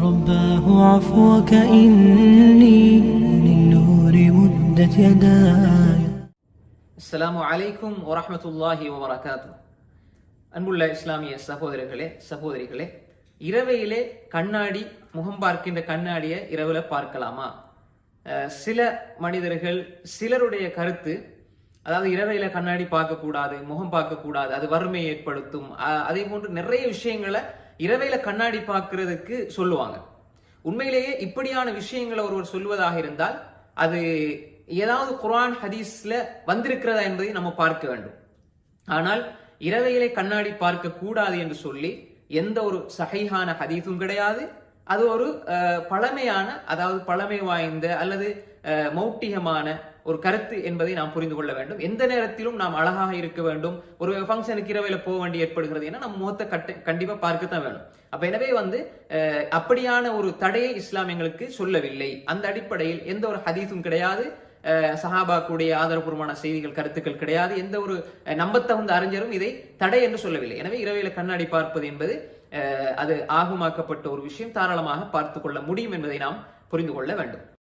رباه عفوك إني للنور مدت يداي அஸ்ஸலாமு அலைக்கும் வரஹ்மத்துல்லாஹி வபரகாத்து அன்புள்ள இஸ்லாமிய சகோதரர்களே சகோதரிகளே இரவையிலே கண்ணாடி முகம் பார்க்கின்ற கண்ணாடியை இரவுல பார்க்கலாமா அஹ் சில மனிதர்கள் சிலருடைய கருத்து அதாவது இரவையில கண்ணாடி பார்க்கக்கூடாது முகம் பார்க்கக்கூடாது அது வறுமையை ஏற்படுத்தும் அஹ் அதே போன்று நிறைய விஷயங்களை இரவையில கண்ணாடி பார்க்கறதுக்கு சொல்லுவாங்க. உண்மையிலேயே இப்படியான விஷயங்களை ஒருவர் சொல்வதாக இருந்தால் அது ஏதாவது குரான் ஹதீஸ்ல வந்திருக்கிறதா என்பதை நம்ம பார்க்க வேண்டும். ஆனால் இரவையிலே கண்ணாடி பார்க்க கூடாது என்று சொல்லி எந்த ஒரு சகைகான ஹதீஸும் கிடையாது அது ஒரு பழமையான அதாவது பழமை வாய்ந்த அல்லது மௌட்டிகமான ஒரு கருத்து என்பதை நாம் புரிந்து கொள்ள வேண்டும். எந்த நேரத்திலும் நாம் அழகாக இருக்க வேண்டும். ஒரு ஃபங்க்ஷனுக்கு இரவையில போக வேண்டி ஏற்படுகிறது ஏன்னா நம்ம முகத்தை கட்ட கண்டிப்பா பார்க்கத்தான் வேணும். அப்ப எனவே வந்து அப்படியான ஒரு தடையை இஸ்லாம் எங்களுக்கு சொல்லவில்லை. அந்த அடிப்படையில் எந்த ஒரு ஹதீஸும் கிடையாது. சஹாபாக்குடைய ஆதரபூர்வமான செய்திகள் கருத்துக்கள் கிடையாது. எந்த ஒரு நம்பத்தகுந்த அறிஞரும் இதை தடை என்று சொல்லவில்லை. எனவே இரவையில கண்ணாடி பார்ப்பது என்பது அது ஆகுமாக்கப்பட்ட ஒரு விஷயம் தாராளமாக பார்த்து கொள்ள முடியும் என்பதை நாம் புரிந்து கொள்ள வேண்டும்.